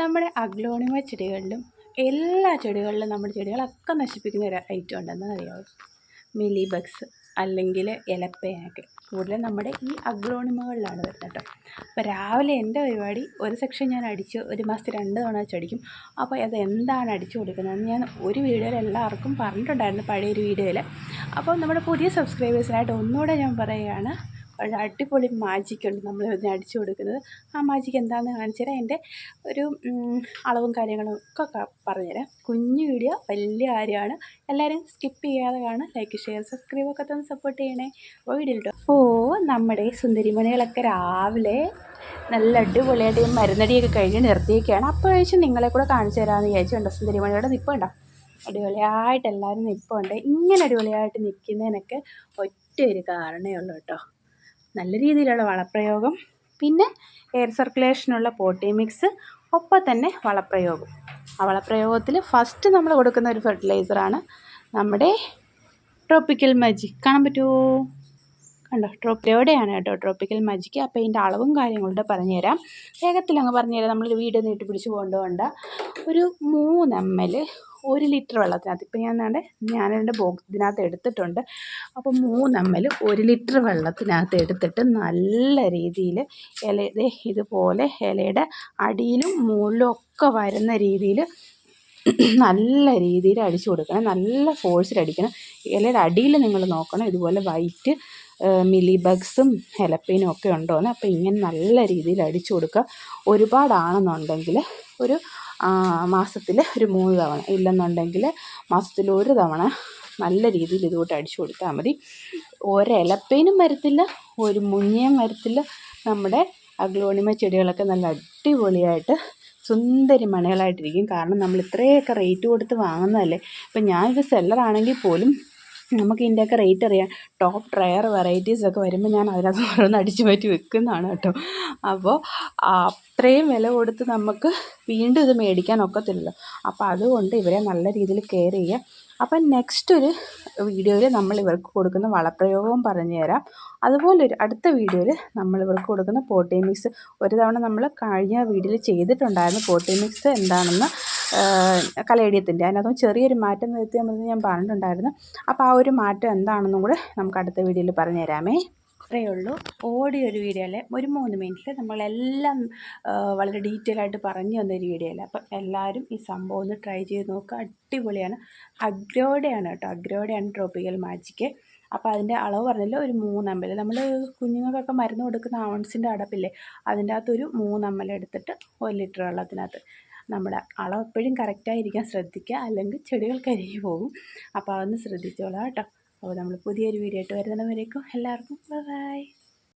നമ്മുടെ അഗ്ലോണിമ ചെടികളിലും എല്ലാ ചെടികളിലും നമ്മുടെ ചെടികളൊക്കെ നശിപ്പിക്കുന്ന ഒരു ഐറ്റം ഉണ്ടെന്ന് അറിയാമോ മിലി ബഗ്സ് അല്ലെങ്കിൽ ഇലപ്പേനൊക്കെ കൂടുതലും നമ്മുടെ ഈ അഗ്ലോണിമകളിലാണ് വരുന്നത് കേട്ടോ. അപ്പോൾ രാവിലെ എന്റെ പരിപാടി ഒരു സെക്ഷൻ ഞാൻ അടിച്ച് ഒരു മാസത്തിൽ രണ്ട് തവണ വെച്ചടിക്കും അപ്പോൾ അത് എന്താണ് അടിച്ചു കൊടുക്കുന്നതെന്ന് ഞാൻ ഒരു വീഡിയോയിൽ എല്ലാവർക്കും പറഞ്ഞിട്ടുണ്ടായിരുന്നു പഴയൊരു വീഡിയോയിൽ. അപ്പോൾ നമ്മുടെ പുതിയ സബ്സ്ക്രൈബേഴ്സിനായിട്ട് ഒന്നുകൂടെ ഞാൻ പറയുകയാണ് ഒരു അടിപൊളി മാജിക്കുണ്ട് നമ്മൾ ഇതിന് അടിച്ചു കൊടുക്കുന്നത്. ആ മാജിക്ക് എന്താണെന്ന് കാണിച്ചു തരാം. ഒരു അളവും കാര്യങ്ങളും ഒക്കെ പറഞ്ഞുതരാം കുഞ്ഞു വീഡിയോ വലിയ കാര്യമാണ്. എല്ലാവരും സ്കിപ്പ് ചെയ്യാതെ കാണാം. ലൈക്ക് ഷെയർ സബ്സ്ക്രൈബ് ഒക്കെ തന്നെ സപ്പോർട്ട് ചെയ്യണേ. വീഡിയോ ഓ നമ്മുടെ സുന്ദരിമണികളൊക്കെ രാവിലെ നല്ല അടിപൊളിയായിട്ട് മരുന്നടിയൊക്കെ കഴിഞ്ഞ് നിർത്തിയൊക്കെയാണ് അപ്പോൾ ചോദിച്ചാൽ നിങ്ങളെ കൂടെ കാണിച്ചു തരാമെന്ന് വിചാരിച്ചുണ്ടോ സുന്ദരിമണിയുടെ നിൽപ്പുണ്ടോ അടിപൊളിയായിട്ട് എല്ലാവരും നിൽപ്പുണ്ട് ഇങ്ങനെ അടിപൊളിയായിട്ട് നിൽക്കുന്നതിനൊക്കെ ഒറ്റ ഒരു കാരണമേ ഉള്ളൂ കേട്ടോ. നല്ല രീതിയിലുള്ള വളപ്രയോഗം പിന്നെ എയർ സർക്കുലേഷനുള്ള പോട്ടി മിക്സ് ഒപ്പം തന്നെ വളപ്രയോഗം. ആ വളപ്രയോഗത്തിൽ ഫസ്റ്റ് നമ്മൾ കൊടുക്കുന്ന ഒരു ഫെർട്ടിലൈസറാണ് നമ്മുടെ ട്രോപ്പിക്കൽ മജിക് കാണാൻ പറ്റുമോ കണ്ടോ? ട്രോപ്പ് എവിടെയാണ് കേട്ടോ ട്രോപ്പിക്കൽ മജിക്ക് അപ്പോൾ ഇതിന്റെ അളവും കാര്യങ്ങളുടെ പറഞ്ഞുതരാം. വേഗത്തിൽ അങ്ങ് പറഞ്ഞുതരാം. നമ്മളൊരു വീട് നീട്ടി പിടിച്ച് ഒരു മൂന്ന് എം എൽ ഒരു ലിറ്റർ വെള്ളത്തിനകത്ത്. ഇപ്പം ഞാൻ വേണ്ടേ ഞാനെന്റെ ബോക്സ് ഇതിനകത്ത് എടുത്തിട്ടുണ്ട്. അപ്പോൾ മൂന്നമ്മൽ ഒരു ലിറ്റർ വെള്ളത്തിനകത്ത് എടുത്തിട്ട് നല്ല രീതിയിൽ ഇല ഇതുപോലെ ഇലയുടെ അടിയിലും മുകളിലും ഒക്കെ വരുന്ന രീതിയിൽ നല്ല രീതിയിൽ അടിച്ചു കൊടുക്കണം. നല്ല ഫോഴ്സിൽ അടിക്കണം. ഇലയുടെ അടിയിൽ നിങ്ങൾ നോക്കണം. ഇതുപോലെ വൈറ്റ് മിലി ബഗ്സും ഹെലപ്പീനും ഒക്കെ ഉണ്ടോയെന്ന് അപ്പോൾ ഇങ്ങനെ നല്ല രീതിയിൽ അടിച്ചു കൊടുക്കുക. ഒരുപാടാണെന്നുണ്ടെങ്കിൽ ഒരു മാസത്തിൽ ഒരു മൂന്ന് തവണ. ഇല്ലെന്നുണ്ടെങ്കിൽ മാസത്തിൽ ഒരു തവണ നല്ല രീതിയിൽ ഇതുകൂട്ട് അടിച്ചു കൊടുത്താൽ മതി. ഒരലപ്പേനും വരത്തില്ല ഒരു മുഞ്ഞയും വരത്തില്ല. നമ്മുടെ അഗ്ലോണിമ ചെടികളൊക്കെ നല്ല അടിപൊളിയായിട്ട് സുന്ദരി മണികളായിട്ടിരിക്കും. കാരണം നമ്മൾ ഇത്രയൊക്കെ റേറ്റ് കൊടുത്ത് വാങ്ങുന്നതല്ലേ? ഇപ്പം ഞാനൊരു സെല്ലറാണെങ്കിൽ പോലും നമുക്ക് ഇതിന്റെയൊക്കെ റേറ്റ് അറിയാം. ടോപ്പ് റയർ വെറൈറ്റീസ് ഒക്കെ വരുമ്പോൾ ഞാൻ അതിനകത്ത് ഓരോന്ന് അടിച്ചു മാറ്റി വെക്കുന്നതാണ് കേട്ടോ. അപ്പോൾ അത്രയും വില കൊടുത്ത് നമുക്ക് വീണ്ടും ഇത് മേടിക്കാൻ ഒക്കത്തില്ലല്ലോ. അപ്പോൾ അതുകൊണ്ട് ഇവരെ നല്ല രീതിയിൽ കെയർ ചെയ്യുക അപ്പം നെക്സ്റ്റ് ഒരു വീഡിയോയിൽ നമ്മൾ ഇവർക്ക് കൊടുക്കുന്ന വളപ്രയോഗവും പറഞ്ഞു തരാം. അതുപോലെ ഒരു അടുത്ത വീഡിയോയിൽ നമ്മൾ ഇവർക്ക് കൊടുക്കുന്ന പോട്ടി മിക്സ് ഒരു തവണ നമ്മൾ കഴിഞ്ഞ വീഡിയോയിൽ ചെയ്തിട്ടുണ്ടായിരുന്നു പോട്ടി മിക്സ് എന്താണെന്ന് കലേഡിയത്തിന്റെ അതിനകത്ത് ചെറിയൊരു മാറ്റം വരുത്തിയാൽ മതി ഞാൻ പറഞ്ഞിട്ടുണ്ടായിരുന്നു. അപ്പോൾ ആ ഒരു മാറ്റം എന്താണെന്നും കൂടെ നമുക്ക് അടുത്ത വീഡിയോയിൽ പറഞ്ഞു തരാമേ അത്രയേ ഉള്ളൂ. ഓടിയ ഒരു അല്ലേ? ഒരു മൂന്ന് മിനിറ്റ്. നമ്മളെല്ലാം വളരെ ഡീറ്റെയിൽ ആയിട്ട് പറഞ്ഞു തന്നൊരു അല്ലേ? അപ്പം എല്ലാവരും ഈ സംഭവം ഒന്ന് ട്രൈ ചെയ്ത് നോക്കുക അടിപൊളിയാണ്. അഗ്രോഡയാണ് കേട്ടോ. അഗ്രോഡയാണ് ട്രോപ്പിക്കൽ മാജിക്ക് അപ്പോൾ അതിന്റെ അളവ് പറഞ്ഞല്ലോ? ഒരു മൂന്നമ്മൽ നമ്മൾ കുഞ്ഞുങ്ങൾക്കൊക്കെ മരുന്ന് കൊടുക്കുന്ന ആവൺസിന്റെ അടപ്പില്ലേ? അതിന്റെ അകത്തൊരു മൂന്ന് എം എടുത്തിട്ട് ഒരു ലിറ്റർ വെള്ളത്തിനകത്ത്. നമ്മുടെ അളവ് എപ്പോഴും കറക്റ്റായിരിക്കാൻ ശ്രദ്ധിക്കുക. അല്ലെങ്കിൽ ചെടികൾ കരിഞ്ഞു പോകും. അപ്പോൾ അതൊന്ന് ശ്രദ്ധിച്ചോളാം കേട്ടോ. അപ്പോൾ നമ്മൾ പുതിയൊരു വീഡിയോ ആയിട്ട് വരുന്നവരേക്കും എല്ലാവർക്കും ബൈ